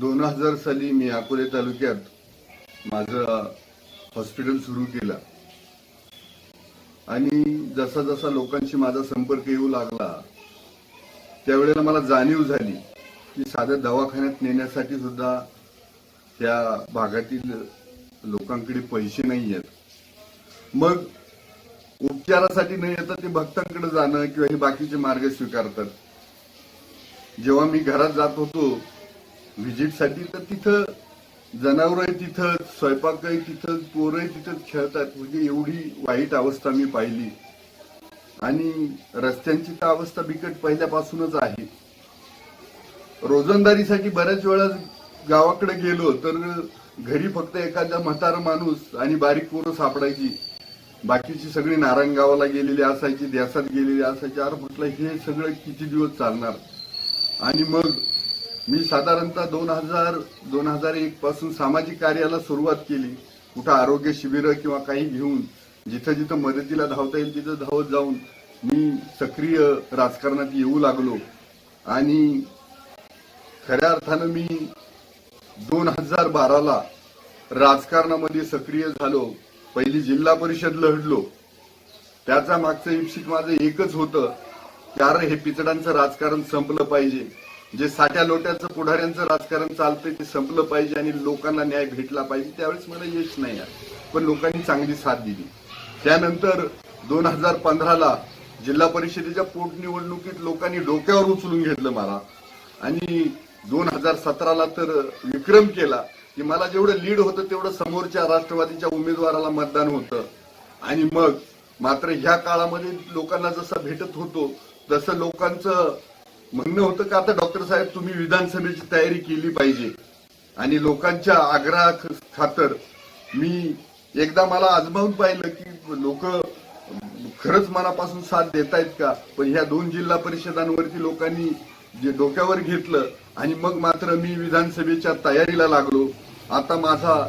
दोन हजार साली मी अकोले तालुक्यात माझं हॉस्पिटल सुरू केलं. आणि जसा जसा लोकांशी माझा संपर्क येऊ लागला त्यावेळेला मला जाणीव झाली की साध्या दवाखान्यात नेण्यासाठी सुद्धा त्या भागातील लोकांकडे पैसे नाही आहेत मग उपचारासाठी न येता ते भक्तांकडे जाणं किंवा हे बाकीचे मार्ग स्वीकारतात. जेव्हा मी घरात जात होतो व्हिजिटसाठी तर तिथं जनावरही तिथं स्वयंपाकही तिथं पोरही तिथं खेळतात. म्हणजे एवढी वाईट अवस्था मी पाहिली. आणि रस्त्यांची तर अवस्था बिकट पहिल्यापासूनच आहे. रोजंदारीसाठी बऱ्याच वेळा गावाकडे गेलो तर घरी फक्त एखादा म्हातारा माणूस आणि बारीक पोरं सापडायची. बाकीची सगळी नारायणगावाला गेलेली असायची देसात गेलेली असायची. अरे म्हटलं हे सगळं किती दिवस चालणार? आणि मग मी साधारणतः दोन हजार दोन हजार एक पासून सामाजिक कार्याला सुरुवात केली. कुठं आरोग्य शिबिरं किंवा काही घेऊन जिथं जिथं मदतीला धावता येईल तिथं धावत जाऊन मी सक्रिय राजकारणात येऊ लागलो. आणि खऱ्या अर्थानं मी दोन हजार बाराला राजकारणामध्ये सक्रिय झालो. पहिली जिल्हा परिषद लढलो. त्याचा मागचं इप्सिक माझं एकच होतं. चार हे पिचडांचं राजकारण संपलं पाहिजे. जे साठ्या लोट्याचं पुढाऱ्यांचं राजकारण चालतंय ते संपलं पाहिजे आणि लोकांना न्याय भेटला पाहिजे त्यावेळेस मला यश नाही आहे पण लोकांनी चांगली साथ दिली. त्यानंतर दोन हजार पंधराला जिल्हा परिषदेच्या पोटनिवडणुकीत लोकांनी डोक्यावर उचलून घेतलं मला. आणि दोन हजार सतराला तर विक्रम केला की मला जेवढं लीड होतं तेवढं समोरच्या राष्ट्रवादीच्या उमेदवाराला मतदान होतं. आणि मग मात्र ह्या काळामध्ये लोकांना जसं भेटत होतो तसं लोकांचं म्हणणं होतं का आता डॉक्टर साहेब तुम्ही विधानसभेची तयारी केली पाहिजे. आणि लोकांच्या आग्रहा खातर मी एकदा मला आजमावून पाहिलं की लोक खरंच मनापासून साथ देत आहेत का? पण ह्या दोन जिल्हा परिषदांवरती लोकांनी जे डोक्यावर घेतलं आणि मग मात्र मी विधानसभेच्या तयारीला लागलो. आता माझा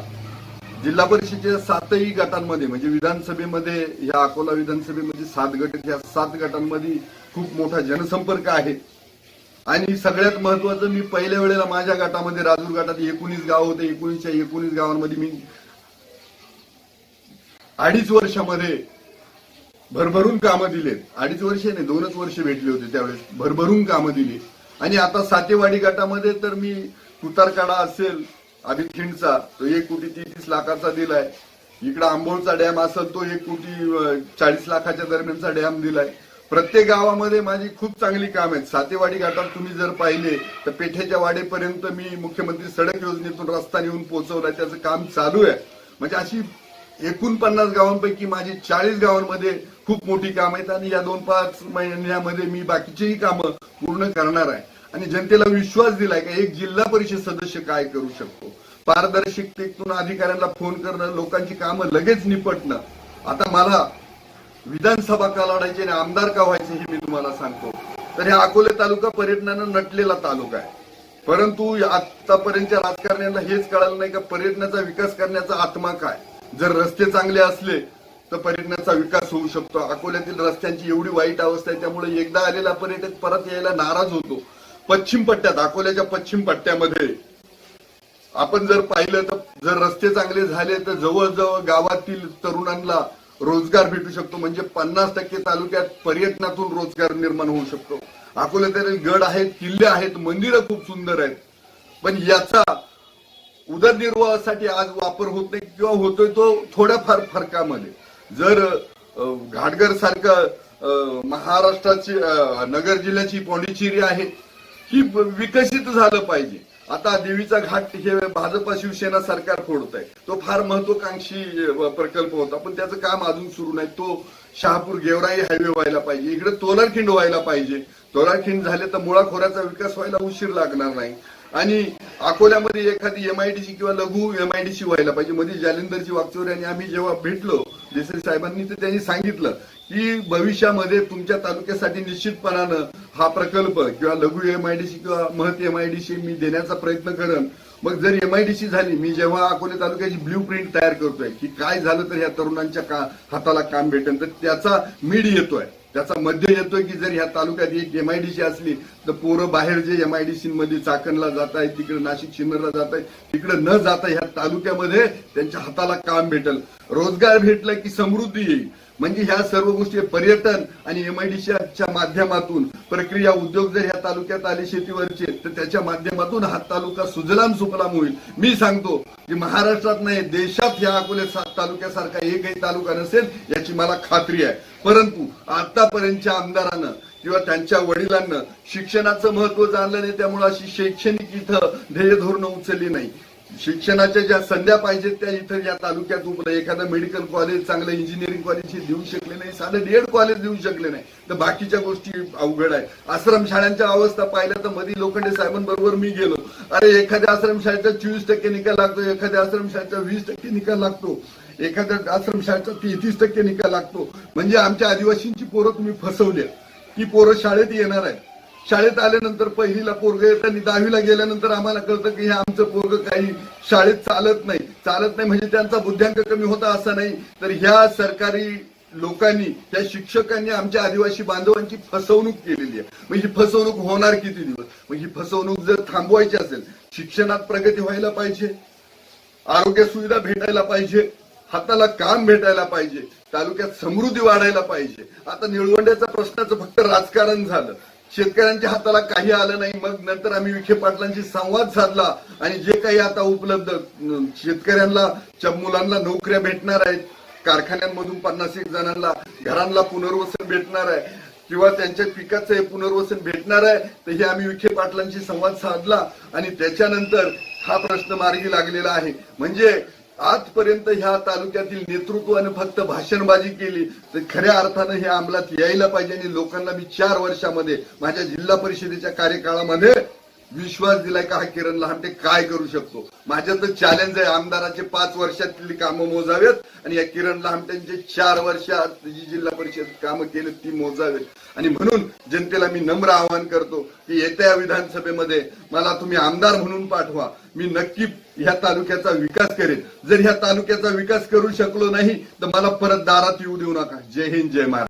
जिल्हा परिषदेच्या सातही गटांमध्ये म्हणजे विधानसभेमध्ये ह्या अकोला विधानसभेमध्ये सात गट ह्या सात गटांमध्ये खूप मोठा जनसंपर्क आहे. आणि सगळ्यात महत्वाचं मी पहिल्या वेळेला माझ्या गटामध्ये राजूर गटात एकोणीस गाव होते एकोणीसच्या एकोणीस गावांमध्ये मी अडीच वर्षामध्ये भरभरून कामं दिलेत अडीच वर्ष नाही दोनच वर्ष भेटले होते त्यावेळेस. भरभरून कामं दिली. आणि आता सातेवाडी गटामध्ये तर मी तुतारकाडा असेल अभिखिंडचा तो एक कोटी तेहतीस लाखाचा दिलाय. इकडं आंबोळचा डॅम असेल तो एक कोटी चाळीस लाखाच्या दरम्यानचा डॅम दिलाय. प्रत्येक गावामध्ये माझी खूप चांगली काम आहेत. सातेवाडी घाटात तुम्ही जर पाहिले तर पेठेच्या वाडेपर्यंत मी मुख्यमंत्री सडक योजनेतून रस्ता नेऊन पोहोचवला त्याचं काम चालू आहे. म्हणजे अशी एकोणपन्नास गावांपैकी माझी चाळीस गावांमध्ये खूप मोठी काम आहेत आणि या दोन पाच महिन्यामध्ये मी बाकीचीही कामं पूर्ण करणार आहे. आणि जनतेला विश्वास दिलाय का एक जिल्हा परिषद सदस्य काय करू शकतो? पारदर्शकतेतून अधिकाऱ्यांना फोन करणं लोकांची कामं लगेच निपटणं. आता मला विधानसभा का लढायची आणि आमदार का व्हायचे हे मी तुम्हाला सांगतो. तर हे अकोले तालुका पर्यटनानं नटलेला तालुका आहे. परंतु आतापर्यंतच्या राजकारण्यांना हेच कळालं नाही का पर्यटनाचा विकास करण्याचा आत्मा काय? जर रस्ते चांगले असले तर पर्यटनाचा विकास होऊ शकतो. अकोल्यातील रस्त्यांची एवढी वाईट अवस्था आहे त्यामुळे एकदा आलेला पर्यटक परत यायला नाराज होतो. पश्चिम पट्ट्यात अकोल्याच्या पश्चिम पट्ट्यामध्ये. आपण जर पाहिलं तर जर रस्ते चांगले झाले तर जवळजवळ गावातील तरुणांना रोजगार भेटू शकतो. म्हणजे पन्नास टक्के तालुक्यात पर्यटनातून रोजगार निर्माण होऊ शकतो. अकोल्यातील गड आहेत किल्ले आहेत मंदिरं खूप सुंदर आहेत. पण याचा उदरनिर्वाहासाठी आज वापर होत नाही किंवा होतोय तो थोड्याफार फरकामध्ये. जर घाटगर सारखं महाराष्ट्राची नगर जिल्ह्याची पॉंडिचेरी आहे ही विकसित झालं पाहिजे. आता देवीचा घाट हे भाजपा शिवसेना सरकार फोडत आहे तो फार महत्वाकांक्षी प्रकल्प होता. पण त्याचं काम अजून सुरू नाही. तो शहापूर गेवराई हायवे व्हायला पाहिजे. इकडे तोलारखिंड व्हायला पाहिजे. तोलारखिंड झाले तर मुळाखोऱ्याचा विकास व्हायला उशीर लागणार नाही. आणि अकोल्यामध्ये एखादी एमआयडीसी किंवा लघु एमआयडीसी व्हायला पाहिजे. मध्ये जालिंदरची वागचौरी आणि आम्ही जेव्हा भेटलो देसाई साहेबांनी तर त्यांनी सांगितलं की भविष्यामध्ये तुमच्या तालुक्यासाठी निश्चितपणानं हा प्रकल्प किंवा लघु एमआयडीसी किंवा महत एमआयडीसी मी देण्याचा प्रयत्न करेन. मग जर एमआयडीसी झाली मी जेव्हा अकोले तालुक्याची ब्ल्यू प्रिंट तयार करतोय की काय झालं तर ह्या तरुणांच्या का हाताला काम भेटेल तर त्याचा मीड येतोय. त्याचा मध्य येतोय की जर ह्या तालुक्यात एक एमआयडीसी असली तर पोरं बाहेर जे एमआयडीसी मध्ये चाकणला जात आहेत तिकडे नाशिक सिन्नरला जात आहेत तिकडे न जाता ह्या तालुक्यामध्ये त्यांच्या हाताला काम भेटल. रोजगार भेटला की समृद्धी येईल. म्हणजे ह्या सर्व गोष्टी पर्यटन आणि एमआयडीसीच्या माध्यमातून प्रक्रिया उद्योग जर ह्या तालुक्यात आले शेतीवरचे तर त्याच्या माध्यमातून हा तालुका सुजलाम सुफलाम होईल. मी सांगतो की महाराष्ट्रात नाही देशात ह्या अकोले तालुक्यासारखा एकही तालुका नसेल याची मला खात्री आहे. परंतु आतापर्यंतच्या आमदारानं किंवा त्यांच्या वडिलांना शिक्षणाचं महत्त्व जाणलं नाही त्यामुळे अशी शैक्षणिक इथं ध्येय धोरणं उचलली नाही. शिक्षणाच्या ज्या संध्या पाहिजेत त्या इथं या तालुक्यात उपलब्ध एखादं मेडिकल कॉलेज चांगलं इंजिनिअरिंग कॉलेज हे देऊ शकले नाही साधं डेड कॉलेज देऊ शकले नाही तर बाकीच्या गोष्टी अवघड आहे आश्रमशाळांच्या अवस्था पाहिल्या तर मधी लोखंडे साहेबांबरोबर मी गेलो. अरे एखाद्या आश्रमशाळेचा चोवीस टक्के निकाल लागतो एखाद्या आश्रमशाळेचा वीस टक्के निकाल लागतो एखाद्या आश्रमशाळेचा तेहतीस टक्के निकाल लागतो. म्हणजे आमच्या आदिवासींची पोरं तुम्ही फसवली ती पोरं शाळेत येणार आहे शाळेत आल्यानंतर पहिलीला पोरग येत आणि दहावीला गेल्यानंतर आम्हाला कळतं की हे आमचं पोरग काही शाळेत चालत नाही. चालत नाही म्हणजे त्यांचा बुद्ध्यांक कमी होता असा नाही. तर ह्या सरकारी लोकांनी त्या शिक्षकांनी आमच्या आदिवासी बांधवांची फसवणूक केलेली आहे. म्हणजे फसवणूक होणार किती दिवस? म्हणजे फसवणूक जर थांबवायची असेल शिक्षणात प्रगती व्हायला पाहिजे आरोग्य सुविधा भेटायला पाहिजे हाताला काम भेटायला पाहिजे तालुक्यात समृद्धी वाढायला पाहिजे. आता निळवंड्याचा प्रश्नाचं फक्त राजकारण झालं. शेतकऱ्यांच्या हाताला काही आलं नाही. मग नंतर आम्ही विखे पाटलांशी संवाद साधला आणि जे काही आता उपलब्ध शेतकऱ्यांना मुलांना नोकऱ्या भेटणार आहेत. कारखान्यांमधून पन्नास एक जणांना घरांना पुनर्वसन भेटणार आहे. किंवा त्यांच्या पिकाचं हे पुनर्वसन भेटणार आहे. तर हे आम्ही विखे पाटलांशी संवाद साधला आणि त्याच्यानंतर हा प्रश्न मार्गी लागलेला आहे. म्हणजे आजपर्यंत ह्या तालुक्यातील नेतृत्वाने फक्त भाषणबाजी केली तर खऱ्या अर्थानं हे अंमलात यायला पाहिजे आणि लोकांना मी चार वर्षामध्ये माझ्या जिल्हा परिषदेच्या कार्यकाळामध्ये विश्वास दिलाय का हा किरण लहानटे काय करू शकतो? माझ्या तर चॅलेंज आहे आमदाराचे पाच वर्षातली कामं मोजावेत आणि या किरण लहामटेंचे चार वर्षात जी जिल्हा परिषद कामं केली ती मोजावेत. आणि म्हणून जनतेला मी नम्र आवाहन करतो की येत्या विधानसभेमध्ये मला तुम्ही आमदार म्हणून पाठवा. मी नक्की ह्या तालुक्याचा विकास करेन. जर ह्या तालुक्याचा विकास करू शकलो नाही तर मला परत दारात येऊ देऊ नका. जय हिंद जय महाराज